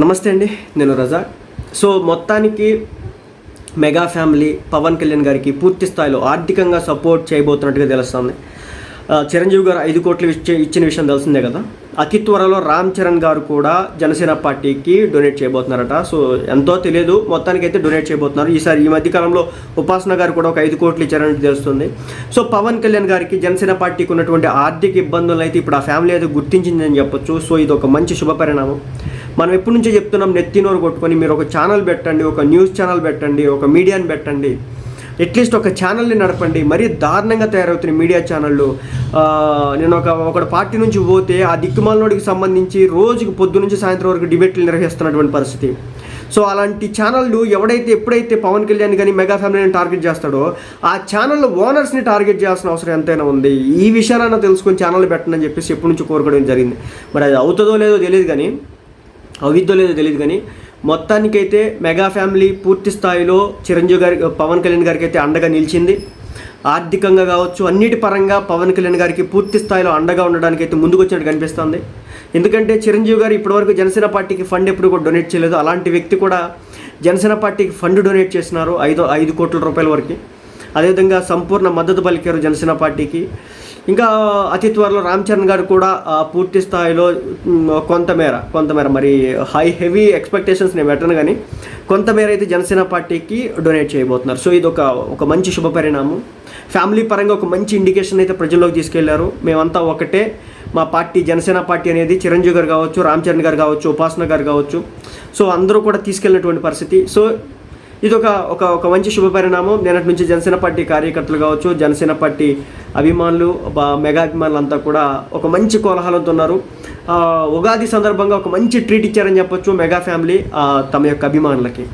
నమస్తే అండి నేను రజా. సో మొత్తానికి మెగా ఫ్యామిలీ పవన్ కళ్యాణ్ గారికి పూర్తి స్థాయిలో ఆర్థికంగా సపోర్ట్ చేయబోతున్నట్టుగా తెలుస్తుంది. చిరంజీవి గారు ఐదు కోట్లు ఇచ్చే ఇచ్చిన విషయం తెలిసిందే కదా. అతి త్వరలో రామ్ చరణ్ గారు కూడా జనసేన పార్టీకి డొనేట్ చేయబోతున్నారట. సో ఎంతో తెలియదు మొత్తానికి అయితే డొనేట్ చేయబోతున్నారు. ఈసారి ఈ మధ్యకాలంలో ఉపాసన గారు కూడా ఒక ఐదు కోట్లు ఇచ్చారని తెలుస్తుంది. సో పవన్ కళ్యాణ్ గారికి జనసేన పార్టీకి ఉన్నటువంటి ఆర్థిక ఇబ్బందులను అయితే ఇప్పుడు ఆ ఫ్యామిలీ అయితే గుర్తించిందని చెప్పొచ్చు. సో ఇది ఒక మంచి శుభ పరిణామం మనం ఎప్పటి నుంచో చెప్తున్నాం నెత్తినోరు కొట్టుకొని మీరు ఒక ఛానల్ పెట్టండి ఒక న్యూస్ ఛానల్ పెట్టండి ఒక మీడియాని పెట్టండి. అట్లీస్ట్ ఒక ఛానల్ని నడపండి. మరీ దారుణంగా తయారవుతున్నాయి మీడియా ఛానళ్ళు నేను ఒక ఒక పార్టీ నుంచి పోతే ఆ దిక్కుమాలనోడికి సంబంధించి రోజుకి పొద్దు నుంచి సాయంత్రం వరకు డిబేట్లు నిర్వహిస్తున్నటువంటి పరిస్థితి. సో అలాంటి ఛానళ్ళు ఎవడైతే ఎప్పుడైతే పవన్ కళ్యాణ్ కానీ మెగా ఫ్యామిలీని టార్గెట్ చేస్తాడో ఆ ఛానల్ ఓనర్స్ని టార్గెట్ చేయాల్సిన అవసరం ఎంతైనా ఉంది. ఈ విషయాలన్నా తెలుసుకొని ఛానల్ పెట్టండి అని చెప్పేసి ఎప్పటి నుంచి కోరుకోవడం జరిగింది. మరి అది అవుతుందో లేదో తెలియదు కానీ అవిద్దో లేదో తెలియదు కానీ మొత్తానికైతే మెగా ఫ్యామిలీ పూర్తి స్థాయిలో చిరంజీవి గారి పవన్ కళ్యాణ్ గారికి అయితే అండగా నిలిచింది. ఆర్థికంగా కావచ్చు అన్నిటి పరంగా పవన్ కళ్యాణ్ గారికి పూర్తి స్థాయిలో అండగా ఉండడానికి అయితే ముందుకు వచ్చినట్టు కనిపిస్తుంది. ఎందుకంటే చిరంజీవి గారు ఇప్పటివరకు జనసేన పార్టీకి ఫండ్ ఎప్పుడు కూడా డొనేట్ చేయలేదు. అలాంటి వ్యక్తి కూడా జనసేన పార్టీకి ఫండ్ డొనేట్ చేసినారు ఐదు ఐదు కోట్ల రూపాయల వరకు. అదేవిధంగా సంపూర్ణ మద్దతు పలికారు జనసేన పార్టీకి. ఇంకా అతి త్వరలో రామ్ చరణ్ గారు కూడా పూర్తి స్థాయిలో కొంతమేర కొంతమేర మరి హై హెవీ ఎక్స్పెక్టేషన్స్ నేను పెట్టను కానీ కొంతమేర అయితే జనసేన పార్టీకి డొనేట్ చేయబోతున్నారు. సో ఇది ఒక ఒక మంచి శుభ పరిణామం. ఫ్యామిలీ పరంగా ఒక మంచి ఇండికేషన్ అయితే ప్రజల్లోకి తీసుకెళ్ళారు. మేమంతా ఒకటే మా పార్టీ జనసేన పార్టీ అనేది చిరంజీవి గారు కావచ్చు రామ్ చరణ్ గారు కావచ్చు ఉపాసన గారు కావచ్చు. సో అందరూ కూడా తీసుకెళ్ళినటువంటి పరిస్థితి. సో ఇది ఒక ఒక ఒక మంచి శుభ పరిణామం. నిన్నటి నుంచి జనసేన పార్టీ కార్యకర్తలు కావచ్చు జనసేన పార్టీ అభిమానులు మెగా అభిమానులు అంతా కూడా ఒక మంచి కోలాహలంతో ఉన్నారు. ఉగాది సందర్భంగా ఒక మంచి ట్రీట్ ఇచ్చారని చెప్పొచ్చు మెగా ఫ్యామిలీ తమ యొక్క అభిమానులకి.